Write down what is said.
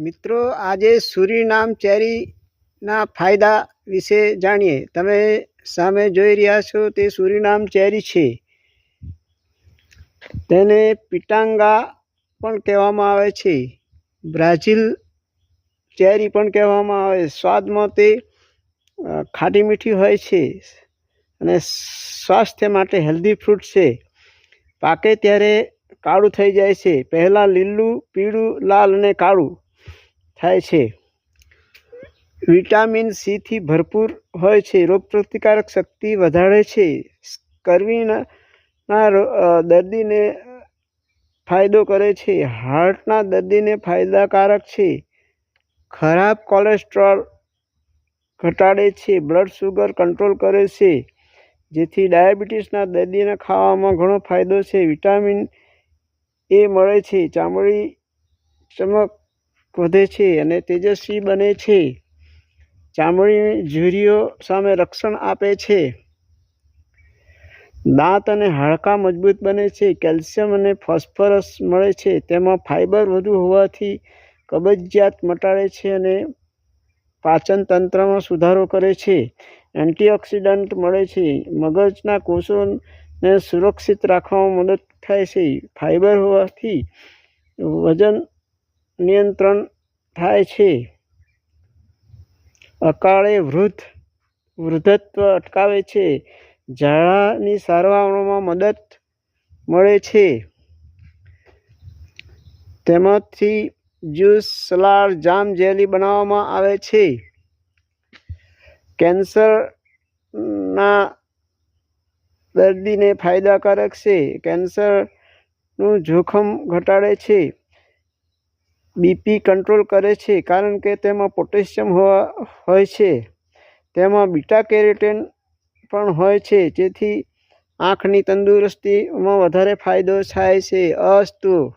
મિત્રો, આજે સુરીનામ ચેરીના ફાયદા વિશે જાણીએ. તમે સામે જોઈ રહ્યા છો, તે સુરીનામ ચેરી છે. તેને પિટાંગા પણ કહેવામાં આવે છે. બ્રાઝિલ ચેરી પણ કહેવામાં આવે. સ્વાદમાં તે ખાટી મીઠી હોય છે અને સ્વાસ્થ્ય માટે હેલ્ધી ફ્રૂટ છે. પાકે ત્યારે કાળું થઈ જાય છે. પહેલાં લીલું, પીળું, લાલ અને કાળું. થાય છે. વિટામિન સીથી ભરપૂર હોય છે. રોગપ્રતિકારક શક્તિ વધારે છે. સ્કર્વીના ના રો- અ, દર્દીને ફાયદો કરે છે. હાર્ટના દર્દીને ફાયદાકારક છે. ખરાબ કોલેસ્ટ્રોલ ઘટાડે છે. બ્લડ શુગર કંટ્રોલ કરે છે. જેથી ડાયાબિટીસના દર્દીને ખાવામાં ઘણો ફાયદો છે. વિટામિન એ મળે છે. ચામડી ચમક વધે છે અને તેજસ્વી બને છે. ચામડીની ઝુરીઓ સામે રક્ષણ આપે છે. દાંત અને હાડકાં મજબૂત બને છે. કેલ્શિયમ અને ફોસ્ફરસ મળે છે. તેમાં ફાઇબર વધુ હોવાથી કબજિયાત મટાડે છે અને પાચન તંત્રમાં સુધારો કરે છે. એન્ટીઓક્સિડન્ટ મળે છે. મગજના કોષોને સુરક્ષિત રાખવામાં મદદ થાય છે. ફાઇબર હોવાથી વજન નિયંત્રણ થાય છે. અકાળે વૃદ્ધ, વૃદ્ધત્વ અટકાવે છે. ઝાડાની સારવારમાં મદદ મળે છે. તેમાંથી જ્યુસ, સલાડ, જામ, જેલી બનાવવામાં આવે છે. કેન્સરના દર્દીને ફાયદાકારક છે. કેન્સરનું જોખમ ઘટાડે છે. બીપી કંટ્રોલ કરે છે કારણ કે તેમાં પોટેશિયમ હોવા હોય છે. તેમાં બીટા કેરેટેન પણ હોય છે, જેથી આંખની તંદુરસ્તીમાં વધારે ફાયદો થાય છે. અસ્તુ